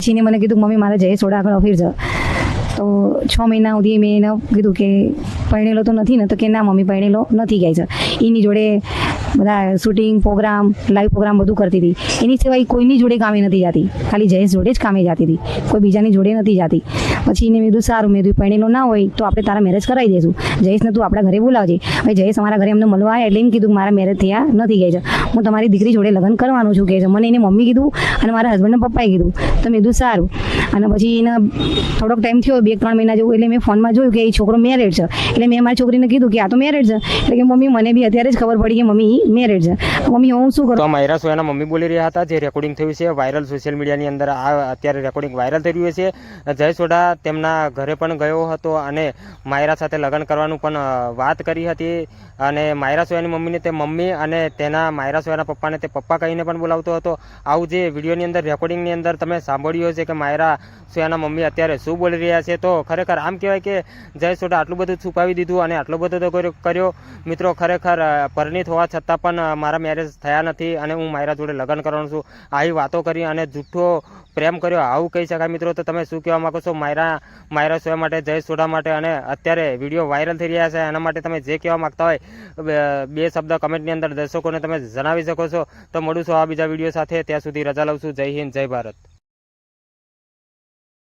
છીને મને કીધું, મમ્મી, મારે જય સોડા આગળ અફીર છે. તો છ મહિના સુધી મેં એને કીધું કે પરણેલો તો નથી ને, તો કે ના, મમ્મી પરણેલો નથી કહે છે. એની જોડે બધા શૂટિંગ પ્રોગ્રામ લાઈવ પ્રોગ્રામ બધું કરતી હતી. એની સિવાય કોઈની જોડે કામે નથી જતી. ખાલી જયેશ જોડે જ કામે જતી હતી. કોઈ બીજાની જોડે નથી જતી. પછી એને મેં કીધું, સારું, મેં કીધું પરણેલો ના હોય, તો આપણે તારા મેરેજ કરાવી દઈશું જયેશને તું આપણા ઘરે બોલાવજે. ભાઈ જયેશ અમારા ઘરે અમને મળવા આવ્યા એટલે એમ કીધું મારા મેરેજ થયા નથી કહે છે. હું તમારી દીકરી જોડે લગ્ન કરવાનું છું કહે છે. મને એને મમ્મી કીધું અને મારા હસબન્ડને પપ્પાએ કીધું. તો મેં કીધું, સારું. અને પછી એને થોડોક ટાઈમ થયો બે ત્રણ મહિના જેવું, એટલે મેં ફોનમાં જોયું કે એ છોકરો મેરેડ છે. એટલે મેં મારી છોકરીને કીધું કે આ તો મેરેડ છે. એટલે કે મમ્મી મને બી અત્યારે જ ખબર પડી કે મમ્મી મેરેજ છે. મમ્મી હું શું કરું? માયરા સોયાના મમ્મી બોલી રહ્યા હતા? જે રેકોર્ડિંગ થયું છે વાયરલ સોશિયલ મીડિયાની અંદર આ અત્યારે રેકોર્ડિંગ વાયરલ થઈ રહ્યું છે. જય સોઢા તેમના ઘરે પણ ગયો હતો અને માયરા સાથે લગ્ન કરવાનું પણ વાત કરી હતી. અને માયરા સોયાની મમ્મીને તે મમ્મી અને તેના માયરા સોયાના પપ્પાને તે પપ્પા કહીને પણ બોલાવતો હતો. આવું જે વિડીયોની અંદર રેકોર્ડિંગની અંદર તમે સાંભળ્યું હશે કે માયરા સોયાના મમ્મી અત્યારે શું બોલી રહ્યા છે તો ખરેખર આમ કહેવાય કે જય સોઢા આટલું બધું છુપાવી દીધું અને આટલો બધો તો કર્યો- મિત્રો ખરેખર અ, હોવા છતાં પણ મારા મેરેજ થયા નથી અને હું માયરા જોડે લગ્ન કરવાનું છું. આવી વાતો કરી અને જૂઠો પ્રેમ કર્યો. આવું કહી શકાય મિત્રો તો તમે શું કહેવા માંગો છો? માયરા માયરા સોયા માટે જય સોઢા માટે અને અત્યારે વીડિયો વાયરલ થઈ રહ્યા છે. એના માટે તમે જે કહેવા માંગતા હોય બે શબ્દ કમેન્ટની અંદર દર્શકોને તમે જણાવી શકો છો. તો મળું છું આ બીજા વીડિયો સાથે. ત્યાં સુધી રજા લઉં છું. જય હિન્દ, જય ભારત.